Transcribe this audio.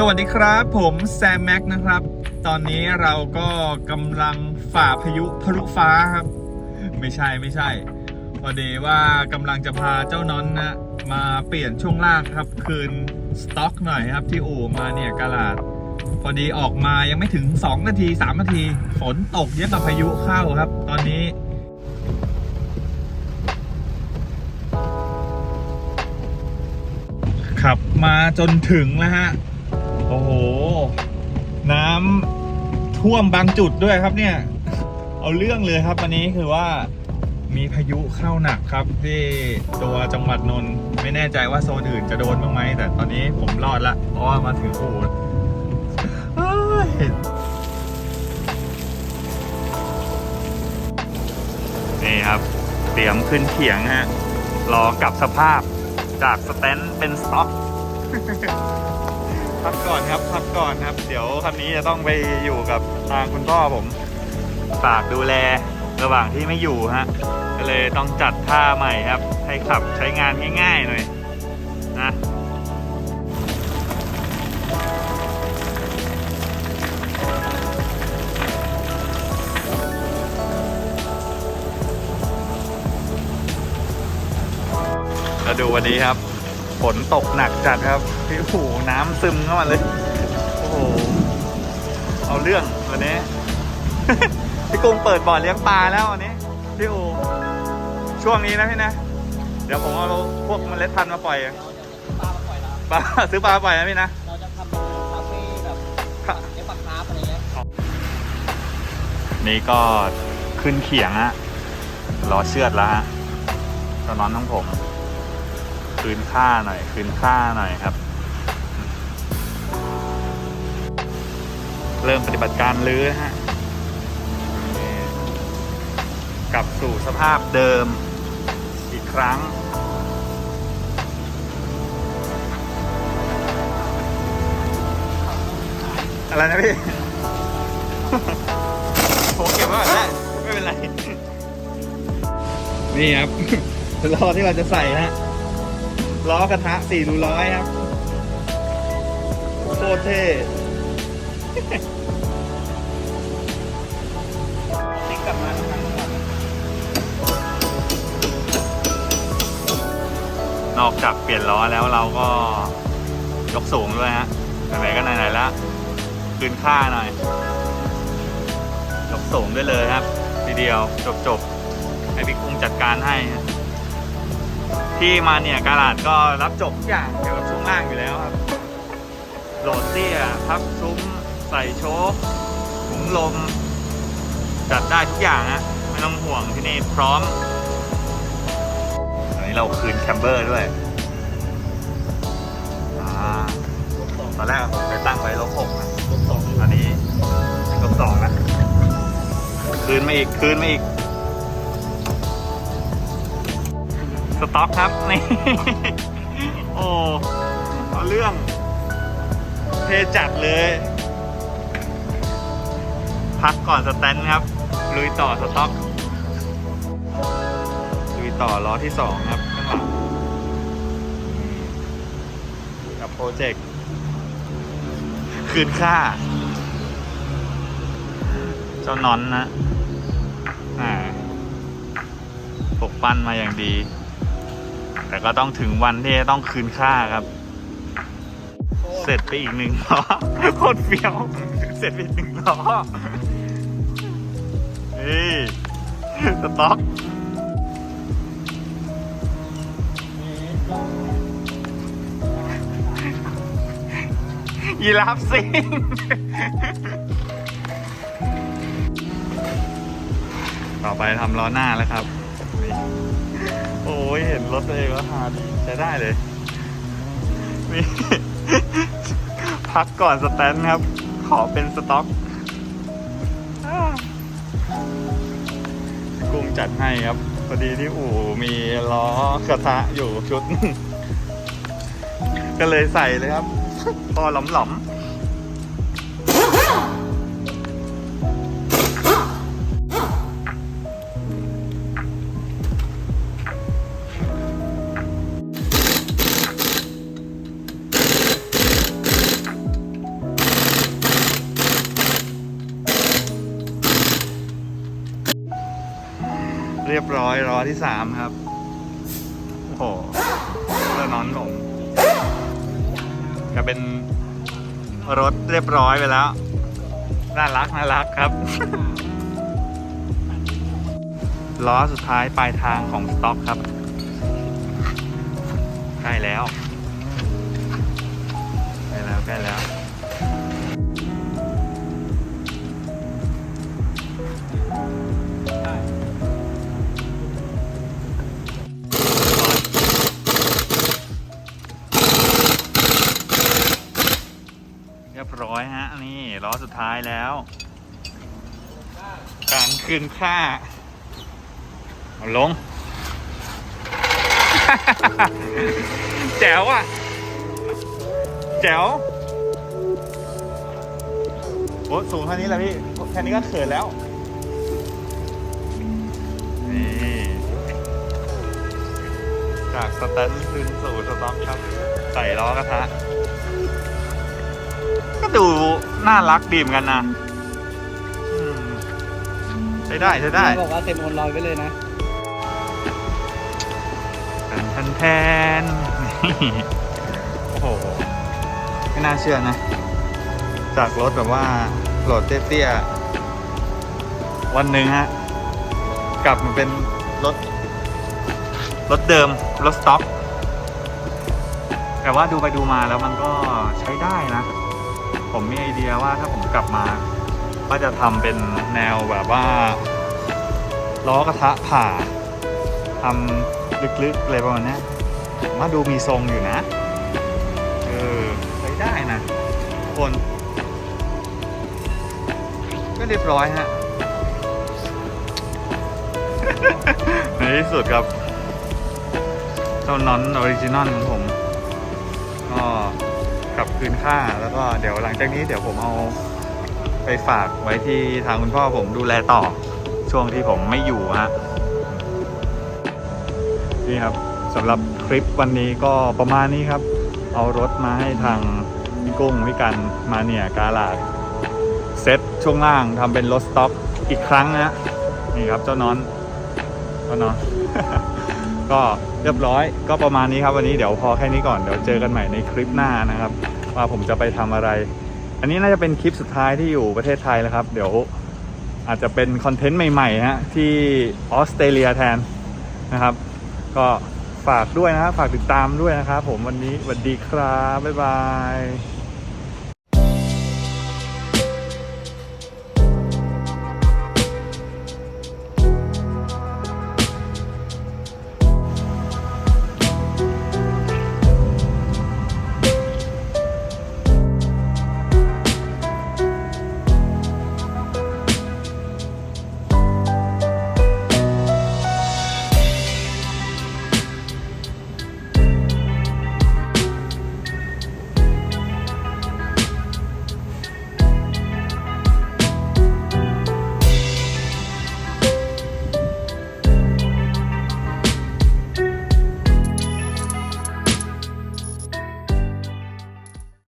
สวัสดีครับผมแซมแม็กนะครับ ตอนนี้เราก็กำลังฝ่าพายุทะลุฟ้าครับ ไม่ใช่ไม่ใช่ พอดีว่ากำลังจะพาเจ้านอนนะมาเปลี่ยนช่วงล่างครับ คืนสต็อกหน่อยครับที่อู่มาเนี่ยกาลาด พอดีออกมายังไม่ถึง 2 นาที 3 นาที ฝนตกเยอะกับพายุเข้าครับ ตอนนี้ขับมาจนถึงแล้วฮะ โอ้โห น้ำท่วมบางจุดด้วยครับเนี่ย เอาเรื่องเลยครับวันนี้คือว่ามีพายุเข้าหนักครับที่ตัวจังหวัดนนท์ไม่แน่ใจว่าโซนอื่นจะโดนบ้างไหมแต่ตอนนี้ผมรอดละเพราะว่ามาถึงอู่เฮ้ยนี่ครับ เตรียมขึ้นเขียงฮะรอกลับสภาพจากสแตนเป็นสต็อก พักก่อนครับพักก่อนครับ เดี๋ยวคันนี้จะต้องไปอยู่กับทางคุณพ่อผมฝากดูแลระหว่างที่ไม่อยู่ฮะก็เลยต้องจัดท่าใหม่ครับ ให้ขับใช้งานง่ายๆหน่อยนะแล้วดูวันนี้ครับ ฝนตกหนักจัดครับพี่หูน้ำซึมเข้ามาเลย โอ้โห เอาเรื่องวันนี้ พี่กุ้งเปิดบ่อเลี้ยงปลาแล้ววันนี้ พี่อูช่วงนี้นะพี่นะ เดี๋ยวผมเอาพวกเมล็ดพันธุ์มาปล่อยปลาซื้อปลาปล่อยนะพี่นะ เราจะทำเป็นคาเฟ่แบบเลี้ยงปลาคาร์ฟอะไรเงี้ย นี่ก็ขึ้นเขียงฮะรอเชือดแล้วฮะตอนนอนของผม คืนค่าหน่อย คืนค่าหน่อยครับ เริ่มปฏิบัติการลื้อฮะกลับสู่สภาพเดิมอีกครั้งอะไรนะพี่ ผมเก็บไว้ก่อนได้ไม่เป็นไร นี่ครับล้อที่เราจะใส่ฮะ ล้อกระทะสี่รูร้อยครับโคตรเท่ติ๊กกลับมาทางก่อนนอกจากเปลี่ยนล้อแล้วเราก็ยกสูงด้วยฮะไหนๆก็ไหนๆแล้วคืนค่าหน่อย ยกสูงด้วยเลยครับ ทีเดียวจบๆให้พี่กุ้งจัดการให้ ที่มาเนี่ยกาลาดก็รับจบทุกอย่างเกี่ยวกับช่วงล่างอยู่แล้วครับ โหลดเตี้ยพับซุ้ม ใส่โชคถุงลม จัดได้ทุกอย่างฮะไม่ต้องห่วงที่นี่พร้อมอันนี้เราคืนแคมเบอร์ด้วยอ่าตอนแรกผมไปตั้งไว้ลบหกนะลบสองอันนี้ลบสองนะคืนมาอีกคืนมาอีก สต็อกครับนี่ โอ้เอาเรื่อง เทจัดเลย พักก่อนสแตนครับ ลุยต่อสต็อก ลุยต่อล้อที่สองครับข้างหลังกับโปรเจกต์คืนค่า เจ้านอนนะอ่าปกปั้นมาอย่างดี แต่ก็ต้องถึงวันที่ต้องคืนค่าครับ เสร็จไปอีกหนึ่งล้อโคตรเฟี้ยว เสร็จไปอีกหนึ่งล้อนี่สต็อกยีราฟซิงต่อไปทำล้อหน้าแล้วครับ โอ้ยเห็นรถตัวเองแล้วหาดีใช้ได้เลยนี่พักก่อนสแตนครับ ขอเป็นสต็อกกุ้งจัดให้ครับพอดีที่อู่มีล้อกระทะอยู่ชุด ก็เลยใส่เลยครับพอหลอมห เรียบร้อยล้อที่สามครับ โอ้โหเจ้านอนผมก็เป็นรถเรียบร้อยไปแล้ว น่ารักน่ารักครับ ล้อสุดท้ายปลายทางของสต็อกครับใกล้แล้วใกล้แล้วใกล้แล้ว นี่ล้อสุดท้ายแล้ว การคืนค่าเอาลง แจ๋วอะ แจ๋ว โอ้สูงเท่านี้แหละพี่ แค่นี้ก็เขินแล้ว นี่ จากสแตนคืนสู่สต็อกครับ ใส่ล้อกระทะ ก็ดูน่ารักดีเหมอนกันนะอืมใช้ได้ใช้ได้ บอกว่าเซ็นโอนลอยไว้เลยนะ แทนแทนแทนนี่โอ้โห ไม่น่าเชื่อนะ จากรถแบบว่าโหลดเตี้ยๆวันหนึ่งฮะ กลับมาเป็นรถ รถเดิม รถสต็อก แต่ว่าดูไปดูมาแล้วมันก็ใช้ได้นะ ผมมีไอเดียว่าถ้าผมกลับมาก็จะทำเป็นแนวแบบว่าล้อกระทะผ่าทำลึกๆอะไรประมาณนี้ผมว่าดูมีทรงอยู่นะ เออใช้ได้นะ คน ก็เรียบร้อยฮะ ในที่สุดครับเจ้านอนออริจินอลของผมก็ กลับคืนค่า แล้วก็เดี๋ยวหลังจากนี้เดี๋ยวผมเอาไปฝากไว้ที่ทางคุณพ่อผมดูแลต่อช่วงที่ผมไม่อยู่ฮะนี่ครับสำหรับคลิปวันนี้ก็ประมาณนี้ครับ เอารถมาให้ทางพี่กุ้งพี่กันมาเนี่ยกาลาดเซ็ตช่วงล่างทำเป็นรถสต็อกอีกครั้งนะนี่ครับเจ้านอนเจ้านอน ก็เรียบร้อยก็ประมาณนี้ครับวันนี้เดี๋ยวพอแค่นี้ก่อนเดี๋ยวเจอกันใหม่ในคลิปหน้านะครับ ว่าผมจะไปทำอะไร อันนี้น่าจะเป็นคลิปสุดท้ายที่อยู่ประเทศไทยแล้วครับ เดี๋ยวอาจจะเป็นคอนเทนต์ใหม่ๆฮะที่ออสเตรเลียแทนนะครับ ก็ฝากด้วยนะครับฝากติดตามด้วยนะครับ ผมวันนี้สวัสดีครับบ๊ายบาย